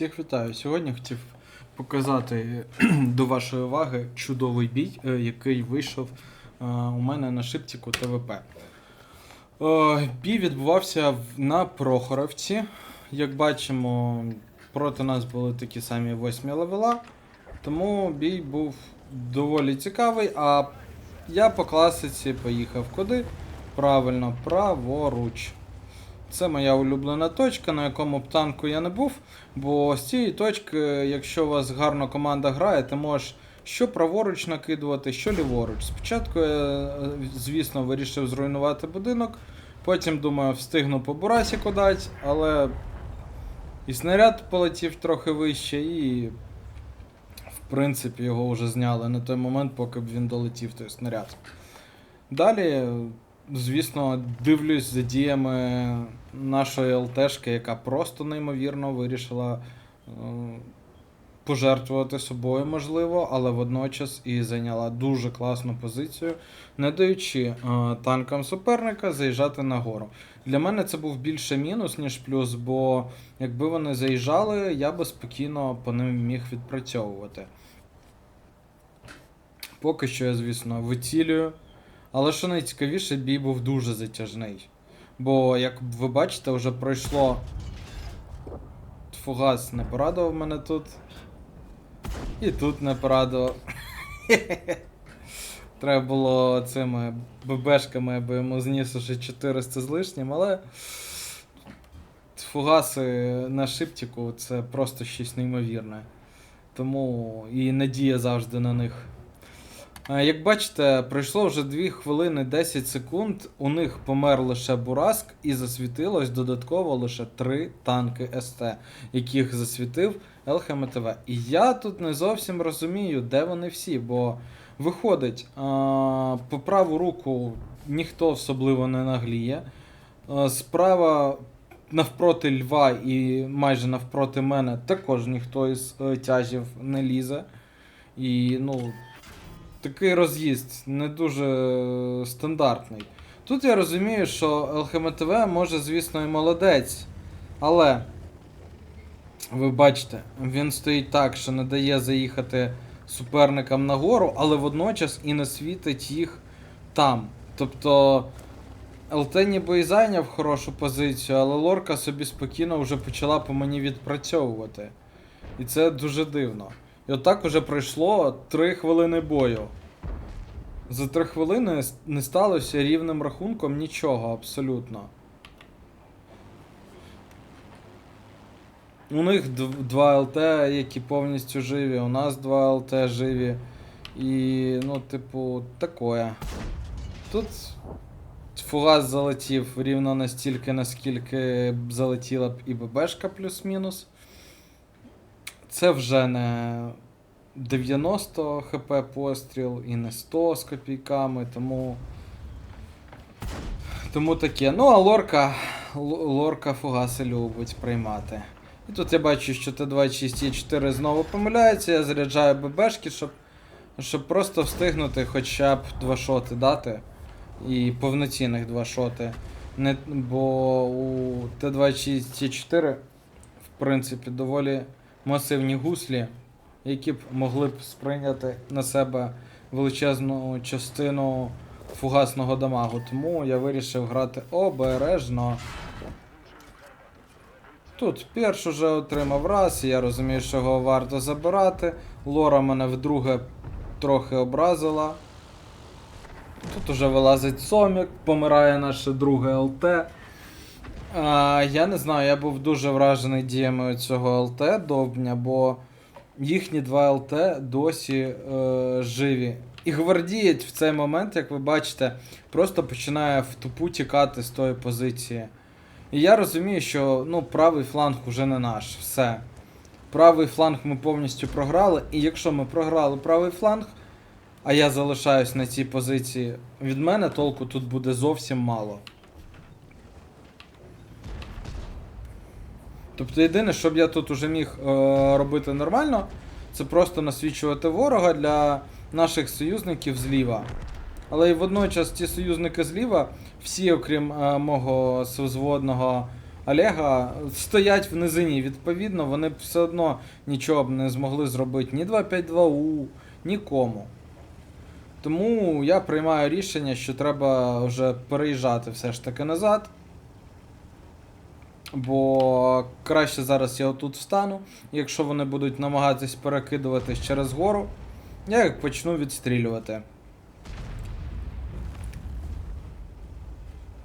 Всіх вітаю. Сьогодні хотів показати до вашої уваги чудовий бій, е, який вийшов е, у мене на шиптіку ТВП. Е, Бій відбувався на Прохоровці. Як бачимо, проти нас були такі самі восьмі левела, тому бій був доволі цікавий. А я по класиці поїхав куди? Правильно, праворуч. Це моя улюблена точка, на якому б танку я не був. Бо з цієї точки, якщо у вас гарна команда грає, ти можеш що праворуч накидувати, що ліворуч. Спочатку я, е, звісно, вирішив зруйнувати будинок, потім думаю, встигну по бурасіку дати, але і снаряд полетів трохи вище, і в принципі його вже зняли на той момент, поки б він долетів той снаряд. Далі, звісно, дивлюсь за діями нашої ЛТшки, яка просто неймовірно вирішила е, пожертвувати собою, можливо, але водночас і зайняла дуже класну позицію, не даючи е, танкам суперника заїжджати нагору. Для мене це був більше мінус, ніж плюс, бо якби вони заїжджали, я би спокійно по ним міг відпрацьовувати. Поки що я, звісно, вицілюю. Але що найцікавіше, бій був дуже затяжний. Бо, як ви бачите, вже пройшло. Фугас не порадував мене тут. І тут не порадував. Треба було цими ББшками, аби йому зніс уже 400 з лишнім, але. Фугаси на шиптіку це просто щось неймовірне. Тому і надія завжди на них. Е, Як бачите, пройшло вже 2 хвилини 10 секунд. У них помер лише Бураск і засвітилось додатково лише 3 танки СТ, яких засвітив ЛХМТВ. І я тут не зовсім розумію, де вони всі, бо виходить, по праву руку ніхто особливо не нагліє. Е, Справа навпроти льва і майже навпроти мене також ніхто із е, тяжів не лізе. І ну, такий роз'їзд не дуже стандартний. Тут я розумію, що ЛХМТВ може, звісно, і молодець, але ви бачите, він стоїть так, що не дає заїхати суперникам нагору, але водночас і не світить їх там. Тобто ЛТ ніби і зайняв хорошу позицію, але Лорка собі спокійно вже почала по мені відпрацьовувати. І це дуже дивно. І отак уже пройшло 3 хвилини бою. За 3 хвилини не сталося рівним рахунком нічого абсолютно. У них дв- два ЛТ, які повністю живі, у нас два ЛТ живі. І, ну, типу, такое. Тут фугас залетів рівно настільки, наскільки залетіла б і ББшка плюс-мінус. Це вже не 90 хп постріл і не 100 з копійками, тому. Тому таке. Ну, а лорка. Лорка фугаси любить приймати. І тут я бачу, що Т26 і 4 знову помиляється, я заряджаю ББшки, щоб, щоб просто встигнути хоча б два шоти дати. І повноцінних два шоти. Не, бо у Т26 і 4 в принципі, доволі масивні гуслі, які б могли б сприйняти на себе величезну частину фугасного дамагу. Тому я вирішив грати обережно. Тут перш уже отримав раз, і я розумію, що його варто забирати. Лора мене вдруге трохи образила. Тут уже вилазить Сомік, помирає наше друге ЛТ. А, я не знаю, я був дуже вражений діями цього ЛТ довбня, бо їхні два ЛТ досі е, живі. І гвардієць в цей момент, як ви бачите, просто починає в тупу тікати з тої позиції. І я розумію, що ну, правий фланг уже не наш. Все. Правий фланг ми повністю програли. І якщо ми програли правий фланг, а я залишаюсь на цій позиції, від мене толку тут буде зовсім мало. Тобто єдине, що б я тут уже міг е, робити нормально, це просто насвічувати ворога для наших союзників зліва. Але і водночас ті союзники зліва, всі, окрім е, мого созводного Олега стоять в низині. Відповідно, вони б все одно нічого б не змогли зробити ні 252У, нікому. Тому я приймаю рішення, що треба вже переїжджати все ж таки назад. Бо краще зараз я отут встану. Якщо вони будуть намагатись перекидуватись через гору, я їх почну відстрілювати.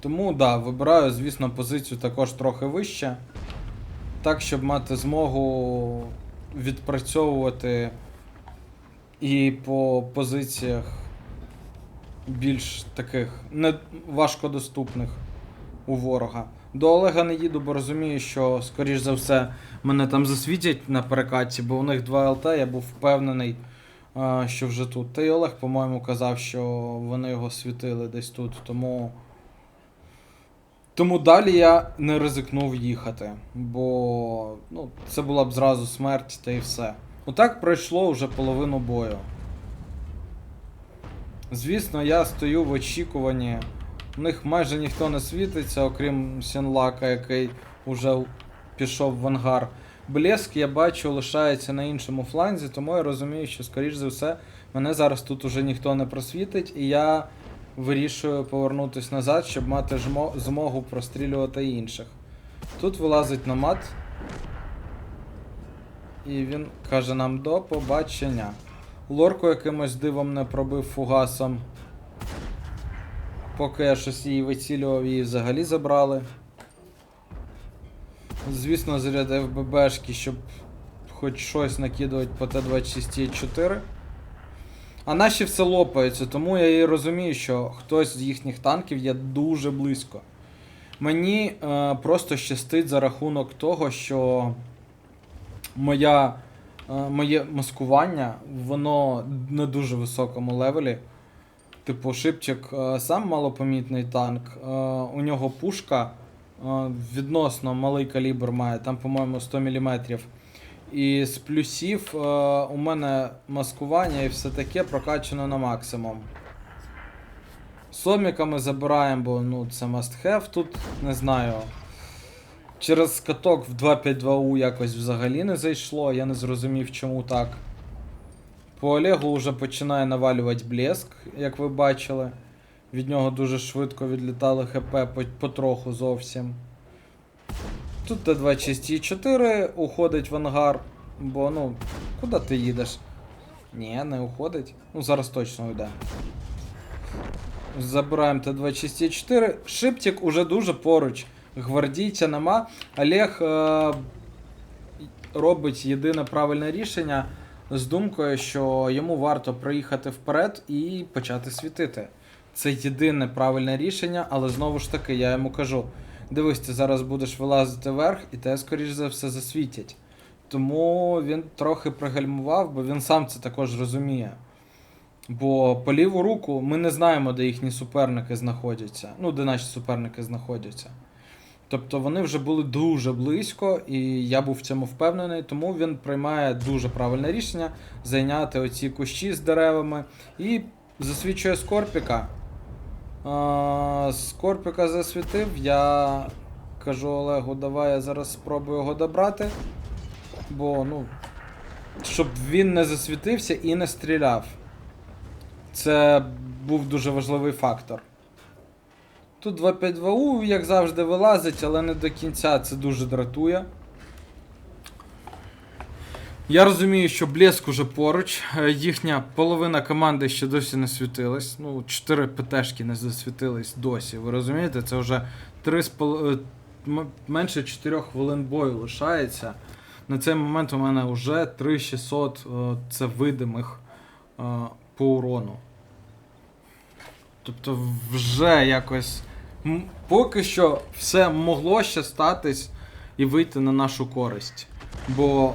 Тому да, вибираю, звісно, позицію також трохи вище. Так, щоб мати змогу відпрацьовувати і по позиціях більш таких не важкодоступних у ворога. До Олега не їду, бо розумію, що, скоріш за все, мене там засвітять на перекатці, бо у них 2 ЛТ, я був впевнений, що вже тут. Та й Олег, по-моєму, казав, що вони його світили десь тут, тому. Тому далі я не ризикнув їхати, бо ну, це була б зразу смерть та і все. Отак пройшло вже половину бою. Звісно, я стою в очікуванні. У них майже ніхто не світиться, окрім Сінлака, який уже пішов в ангар. Блеск, я бачу, лишається на іншому фланзі, тому я розумію, що, скоріш за все, мене зараз тут уже ніхто не просвітить, і я вирішую повернутися назад, щоб мати змогу прострілювати інших. Тут вилазить намат. І він каже нам до побачення. Лорку якимось дивом не пробив фугасом. Поки я щось її вицілював, її взагалі забрали. Звісно, зарядив ББшки, щоб хоч щось накидувати по Т-26Е4. А наші все лопаються, тому я і розумію, що хтось з їхніх танків є дуже близько. Мені е, просто щастить за рахунок того, що моя, е, моє маскування, воно на дуже високому левелі. Типу, Шипчик е, сам малопомітний танк. Е, у нього пушка е, відносно малий калібр має, там, по-моєму, 100 мм. І з плюсів у мене маскування і все таке прокачано на максимум. Соміками забираємо, бо ну, це must have. Тут не знаю. Через каток в 252У якось взагалі не зайшло, я не зрозумів, чому так. По Олегу вже починає навалювати блеск, як ви бачили. Від нього дуже швидко відлітали ХП потроху зовсім. Тут Т264 уходить в ангар, бо ну, куди ти їдеш? Ні, не уходить. Ну, зараз точно йде. Забираємо Т264. Шиптик уже дуже поруч. Гвардійця нема. Олег е- робить єдине правильне рішення з думкою, що йому варто проїхати вперед і почати світити. Це єдине правильне рішення, але знову ж таки, я йому кажу: дивись, ти зараз будеш вилазити вверх, і те, скоріш за все, засвітять. Тому він трохи пригальмував, бо він сам це також розуміє. Бо по ліву руку ми не знаємо, де їхні суперники знаходяться. Ну, де наші суперники знаходяться. Тобто вони вже були дуже близько, і я був в цьому впевнений, тому він приймає дуже правильне рішення зайняти оці кущі з деревами і засвічує Скорпіка. Скорпіка засвітив, я кажу Олегу, давай я зараз спробую його добрати. Бо, ну, щоб він не засвітився і не стріляв. Це був дуже важливий фактор. Тут 252У, як завжди, вилазить, але не до кінця це дуже дратує. Я розумію, що блеск уже поруч. Е, Їхня половина команди ще досі не світилась. Ну, 4 ПТшки не засвітились досі. Ви розумієте? Це вже 3 з пол... е, менше 4 хвилин бою лишається. На цей момент у мене вже 3600 е, це видимих по урону. Тобто вже якось. Поки що все могло ще статись і вийти на нашу користь. Бо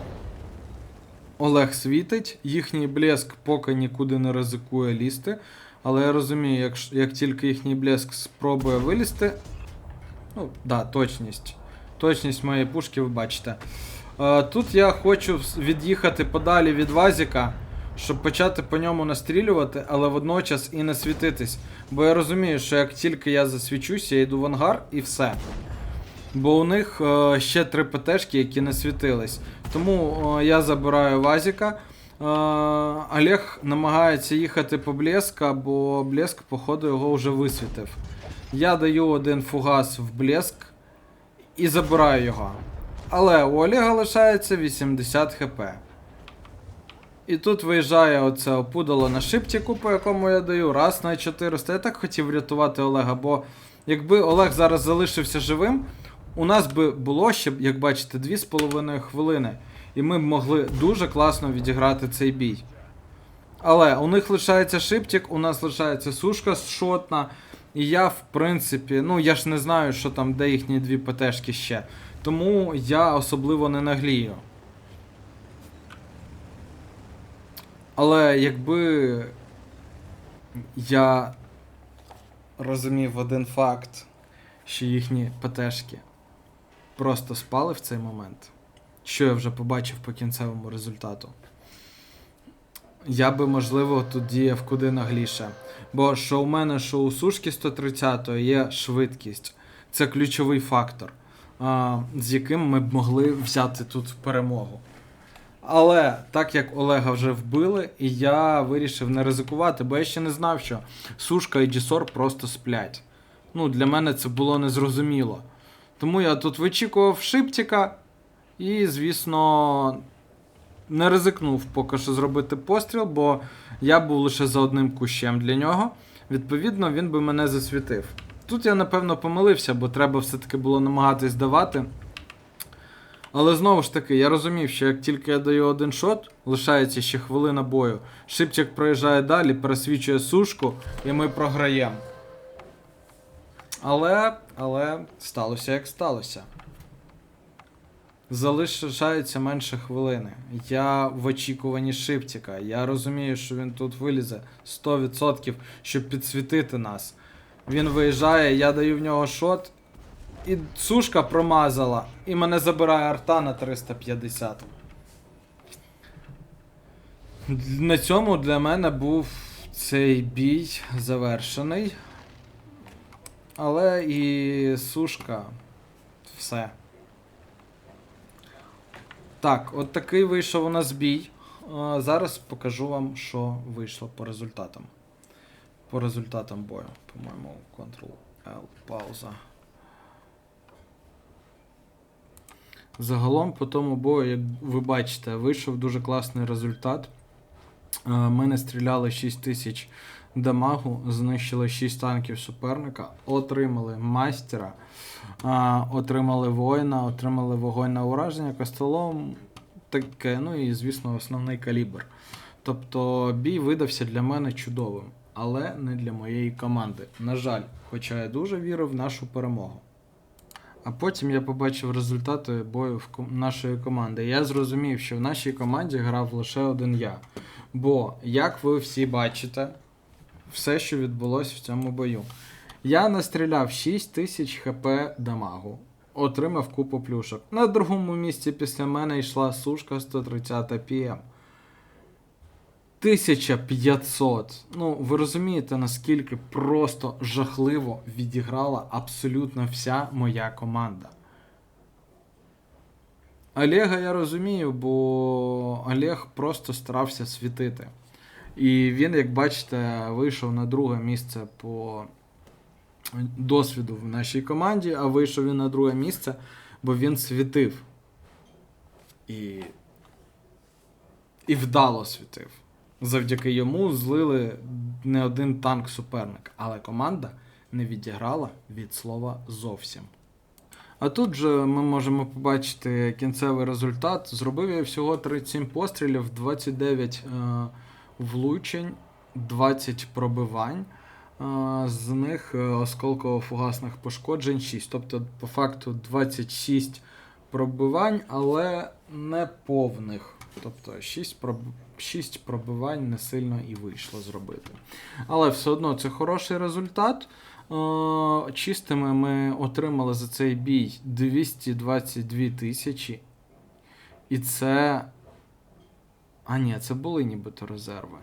Олег світить, їхній блеск поки нікуди не ризикує лізти. Але я розумію, як, як тільки їхній блеск спробує вилізти. Ну, да, точність. Точність моєї пушки, ви бачите. Е, тут я хочу від'їхати подалі від Вазіка, щоб почати по ньому настрілювати, але водночас і не світитись. Бо я розумію, що як тільки я засвічусь, я йду в ангар і все. Бо у них е, ще три ПТшки, які не світились. Тому е, я забираю Вазіка. Е, Олег намагається їхати по Блеска, бо Блеск, походу, його вже висвітив. Я даю один фугас в Блеск і забираю його. Але у Олега лишається 80 хп. І тут виїжджає оце опудало на шиптіку, по якому я даю, раз на 400. Я так хотів врятувати Олега, бо якби Олег зараз залишився живим, у нас би було ще, як бачите, 2,5 хвилини. І ми б могли дуже класно відіграти цей бій. Але у них лишається шиптік, у нас лишається сушка шотна. І я, в принципі, ну я ж не знаю, що там, де їхні дві ПТшки ще. Тому я особливо не наглію. Але якби я розумів один факт, що їхні ПТшки просто спали в цей момент, що я вже побачив по кінцевому результату. Я би, можливо, тут діяв куди нагліше. Бо що у мене, що у сушки 130 є швидкість. Це ключовий фактор, з яким ми б могли взяти тут перемогу. Але так як Олега вже вбили, і я вирішив не ризикувати, бо я ще не знав, що Сушка і Джісор просто сплять. Ну, для мене це було незрозуміло. Тому я тут вичікував шиптіка і, звісно, не ризикнув поки що зробити постріл, бо я був лише за одним кущем для нього. Відповідно, він би мене засвітив. Тут я, напевно, помилився, бо треба все-таки було намагатись давати. Але знову ж таки, я розумів, що як тільки я даю один шот, лишається ще хвилина бою. Шипчик проїжджає далі, пересвічує сушку, і ми програємо. Але, але сталося як сталося. Залишається менше хвилини. Я в очікуванні Шиптіка. Я розумію, що він тут вилізе 100%, щоб підсвітити нас. Він виїжджає, я даю в нього шот, і сушка промазала, і мене забирає арта на 350. На цьому для мене був цей бій завершений. Але і сушка. Все. Так, от такий вийшов у нас бій. Зараз покажу вам, що вийшло по результатам. По результатам бою. По-моєму, Ctrl-L, пауза. Загалом по тому бою, як ви бачите, вийшов дуже класний результат. Е, Ми не стріляли 6 тисяч дамагу, знищили 6 танків суперника, отримали майстера, е, отримали воїна, отримали вогонь на ураження костолом, таке, ну і, звісно, основний калібр. Тобто бій видався для мене чудовим, але не для моєї команди. На жаль, хоча я дуже вірив в нашу перемогу. А потім я побачив результати бою нашої команди. Я зрозумів, що в нашій команді грав лише один я. Бо, як ви всі бачите, все, що відбулося в цьому бою. Я настріляв 6 тисяч хп дамагу, отримав купу плюшок. На другому місці після мене йшла сушка 130 PM. 1500. Ну, ви розумієте, наскільки просто жахливо відіграла абсолютно вся моя команда. Олега я розумію, бо Олег просто старався світити. І він, як бачите, вийшов на друге місце по досвіду в нашій команді, а вийшов він на друге місце, бо він світив. І. І вдало світив. Завдяки йому злили не один танк суперник, але команда не відіграла від слова зовсім. А тут же ми можемо побачити кінцевий результат. Зробив я всього 37 пострілів, 29 е, влучень, 20 пробивань. Е, з них е, осколково-фугасних пошкоджень 6. Тобто, по факту 26 пробивань, але не повних. Тобто 6, проб... 6 пробивань не сильно і вийшло зробити. Але все одно це хороший результат. Е, Чистими ми отримали за цей бій 222 тисячі. І це. А, ні, це були нібито резерви.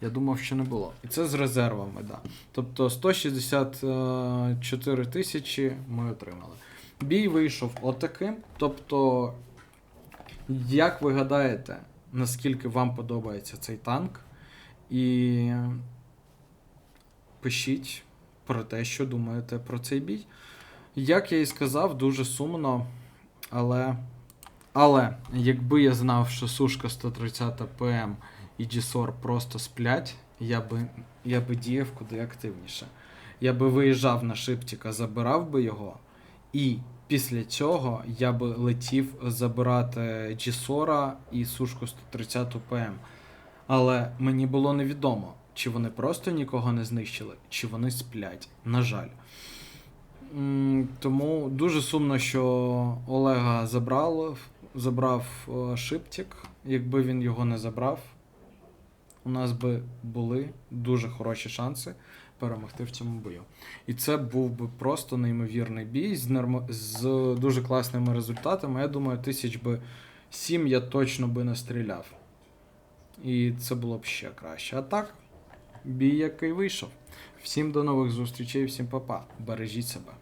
Я думав, що не було. І це з резервами, так. Да. Тобто 164 тисячі ми отримали. бій вийшов отаким. Тобто, як ви гадаєте, наскільки вам подобається цей танк? І пишіть про те, що думаєте про цей бій. Як я і сказав, дуже сумно, але. Але якби я знав, що сушка 130 ПМ і Джісор просто сплять, я би, я би діяв куди активніше. Я би виїжджав на Шиптіка, забирав би його, і після цього я би летів забирати Джісора і сушку 130 ПМ. Але мені було невідомо, чи вони просто нікого не знищили, чи вони сплять. На жаль. Тому дуже сумно, що Олега забрало, забрав е, Шиптік. Якби він його не забрав, у нас би були дуже хороші шанси перемогти в цьому бою. І це був би просто неймовірний бій з, норм... з дуже класними результатами. Я думаю, тисяч би сім я точно би настріляв. І це було б ще краще. А так, бій який вийшов. Всім до нових зустрічей, всім па-па. Бережіть себе.